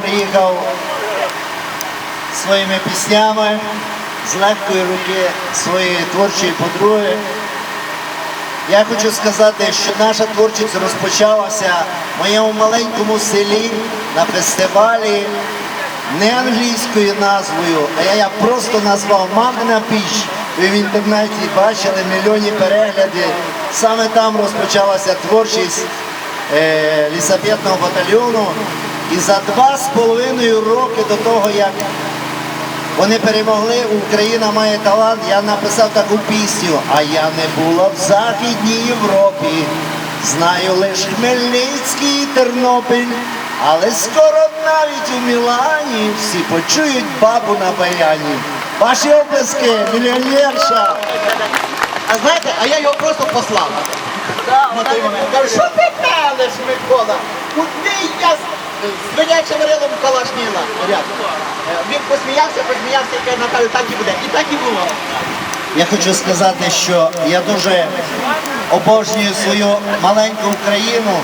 приїхав своїми піснями з легкої руки своєї творчої подруги. Я хочу сказати, що наша творчість розпочалася в моєму маленькому селі на фестивалі не англійською назвою, а я просто назвав Мамина піч. Ви в інтернеті бачили мільйонні перегляди. Саме там розпочалася творчість е, батальйону. І за два з половиною роки до того, як вони перемогли, Україна має талант. Я написав таку пісню, а я не була в Західній Європі. Знаю лиш Хмельницький і Тернопіль, але скоро навіть у Мілані всі почують бабу на баяні. Ваші оплески, мільйонерша. А знаєте, а я його просто послав. Кажу, що ти мелеш, Микола? Куди я з свинячим рилом калашніла? Е, Він посміявся, посміявся і каже, Наталю, так і буде. І так і було. Я хочу сказати, що я дуже обожнюю свою маленьку Україну,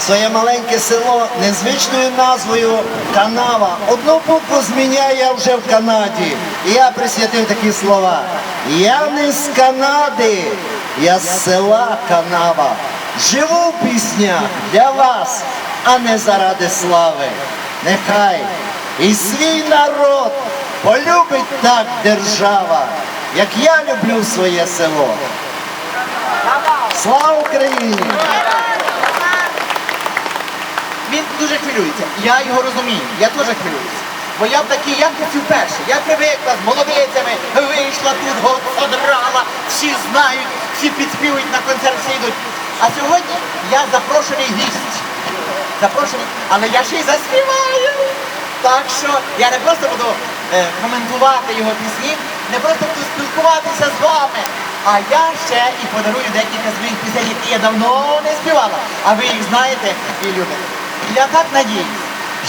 своє маленьке село незвичною назвою Канава. Одну букву зміняю я вже в Канаді. І я присвятив такі слова. Я не з Канади, я з села Канава. Живу в піснях для вас, а не заради слави. Нехай і свій народ полюбить так держава, як я люблю своє село. Слава Україні! Він дуже хвилюється. Я його розумію, я теж хвилююся. Бо я в такій ямці вперше. Я привикла з молодицями, вийшла тут, год содрала, всі знають, всі підспівують на концерт, всі йдуть. А сьогодні я запрошений гість. Запрошений, але я ще й заспіваю. Так що я не просто буду е, коментувати його пісні, не просто буду спілкуватися з вами, а я ще і подарую декілька своїх пісень, які я давно не співала. А ви їх знаєте і любите. Я так надіюсь,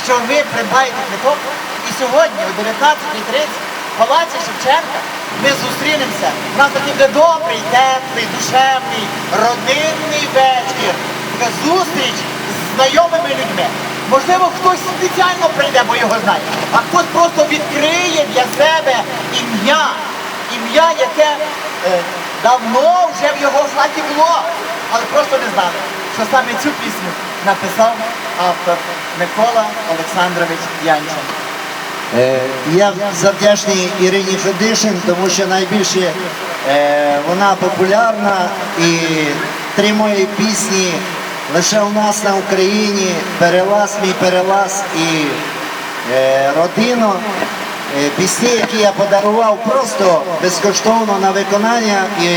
що ви придбаєте квиток і сьогодні о 19.30 в Палаці Шевченка ми зустрінемося. У нас такий буде добрий, теплий, душевний, родинний вечір. Така зустріч знайомими людьми. Можливо, хтось спеціально прийде, бо його знає, а хтось просто відкриє для себе ім'я, ім'я, яке е, давно вже в його хаті було, але просто не знали, що саме цю пісню написав автор Микола Олександрович Янчин. Е, Я завдячний Ірині Федишин, тому що найбільше е, вона популярна і три мої пісні лише у нас на Україні перелаз, мій перелаз і е, родино. Е, Пісні, які я подарував просто безкоштовно на виконання, і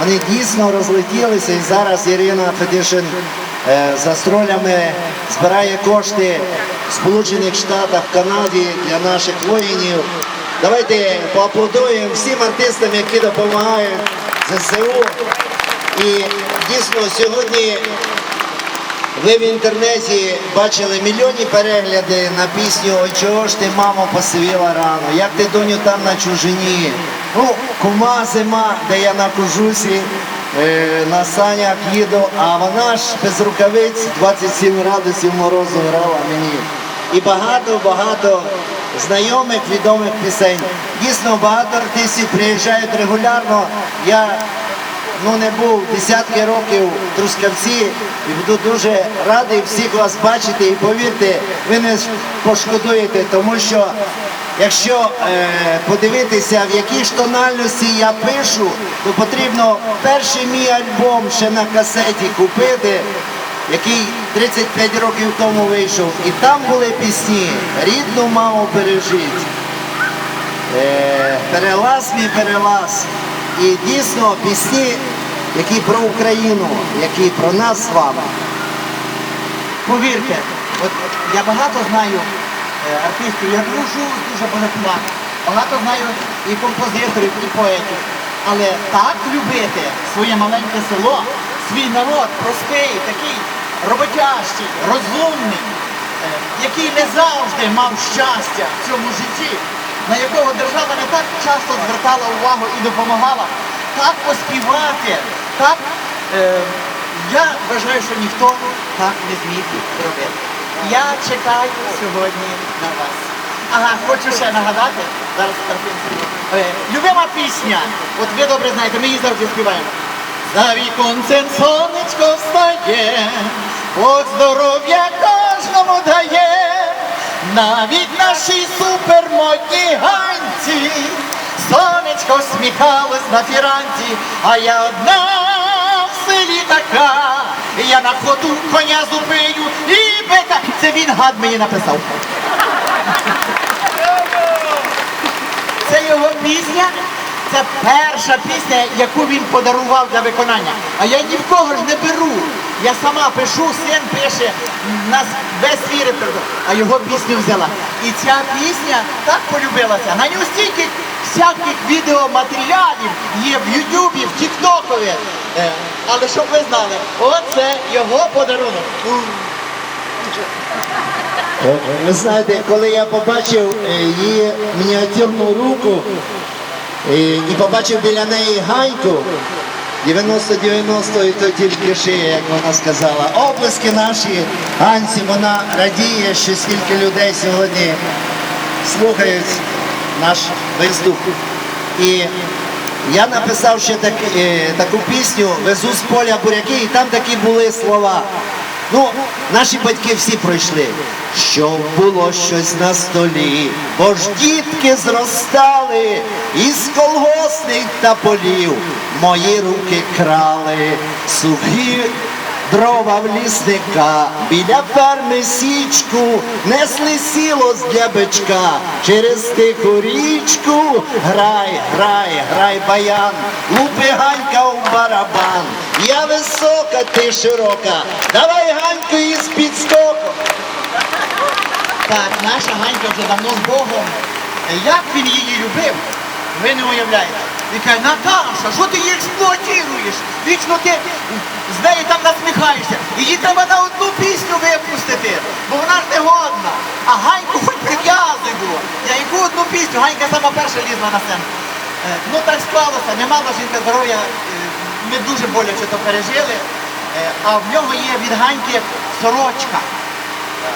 вони дійсно розлетілися. І зараз Ірина Федишин е, за стролями збирає кошти в Сполучених Штатах, Канаді для наших воїнів. Давайте поаплодуємо всім артистам, які допомагають ЗСУ. І дійсно сьогодні ви в інтернеті бачили мільйонні перегляди на пісню Ой, чого ж ти, мамо, посивіла рано? Як ти, доню, там на чужині? Ну, кума зима, де я на кожусі, е, на санях їду, а вона ж без рукавиць 27 градусів морозу грала мені. І багато-багато знайомих, відомих пісень. Дійсно, багато артистів приїжджають регулярно. Я ну не був десятки років в Трускавці і буду дуже радий всіх вас бачити і повірте, ви не пошкодуєте, тому що якщо е, подивитися, в якій ж тональності я пишу, то потрібно перший мій альбом ще на касеті купити. Який 35 років тому вийшов, і там були пісні Рідну маму бережіть. Е, перелаз мій перелаз. І дійсно пісні, які про Україну, які про нас з вами. Повірте, от я багато знаю е, артистів, я дружу дуже багатьма, багато знаю і композиторів, і поетів. Але так любити своє маленьке село, свій народ простий, такий роботящий, розумний, е, який не завжди мав щастя в цьому житті, на якого держава не так часто звертала увагу і допомагала, так поспівати, так. Е, я вважаю, що ніхто так не зміг робити. Я чекаю сьогодні на вас. Ага, хочу ще нагадати. Зараз. Е, Любима пісня. От ви добре знаєте, ми її завжди співаємо. За віконцем сонечко встає, от здоров'я кожному навіть нашій супермодній ганці. Сонечко сміхалось на фіранці, а я одна в селі така. Я на ходу коня зупиню і бика. Це він гад мені написав. Це його пісня. Це перша пісня, яку він подарував для виконання. А я ні в кого ж не беру. Я сама пишу, син пише, нас весь свій репертуар, а його пісню взяла. І ця пісня так полюбилася. На нього стільки всяких відеоматеріалів є в Ютубі, в Тіктокові. Е, Але щоб ви знали, оце його подарунок. Е, Ви знаєте, коли я побачив е, її мініатюрну руку е, і побачив біля неї ганьку, 90-90 і то тільки шиє, як вона сказала. Оплески наші Анці, вона радіє, що стільки людей сьогодні слухають наш виступ. І я написав ще так, е, таку пісню Везу з поля буряки, і там такі були слова. Ну, наші батьки всі пройшли. Щоб було щось на столі, бо ж дітки зростали із колгосних та полів. Мої руки крали сухі дрова в лісника, біля ферми січку, несли сіло з для бичка, через тиху річку, грай, грай, грай баян, лупи ганька у барабан. Я висока, ти широка, давай ганьку із підскоком. Так, наша Ганька вже давно з Богом. Як він її любив, ви не уявляєте. Він каже, Наташа, що ти її експлуатуєш? Вічно ти з неї там насміхаєшся. Її треба на одну пісню випустити, бо вона ж не годна. А Ганьку хоч прив'язуй було. Я яку одну пісню, Ганька сама перша лізла на сцену. Е, Ну так склалося, не мала жінка здоров'я, е, ми дуже боляче то пережили. Е, А в нього є від Ганьки сорочка.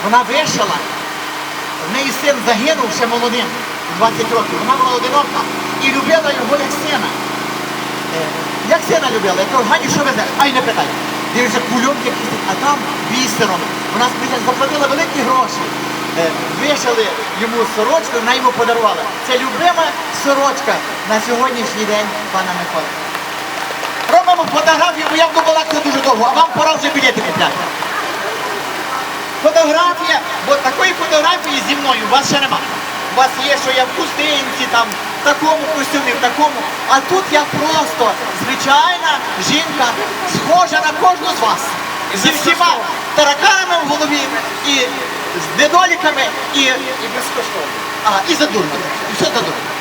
Вона вишила. В неї син загинув ще молодим, 20 років. Вона була одинока і любила його як сина. Як сина любила? Я кажу, Гані, що знаєте? Ай, не питай. Дивіться, кульок якийсь, а там бісером. Спеціально заплатила великі гроші. Вишили йому сорочку, вона йому подарувала. Це любима сорочка на сьогоднішній день пана Миколи. Робимо фотографію, бо я буду балакати дуже довго, а вам пора вже білети купляти. Фотографія, бо такої фотографії зі мною у вас ще нема. У вас є, що я в пустинці, там, в такому костюмі, в такому. А тут я просто звичайна жінка, схожа на кожну з вас. Зі всіма тараканами в голові, і з недоліками, і, і безкоштовно. А, і задурно. І все задурно.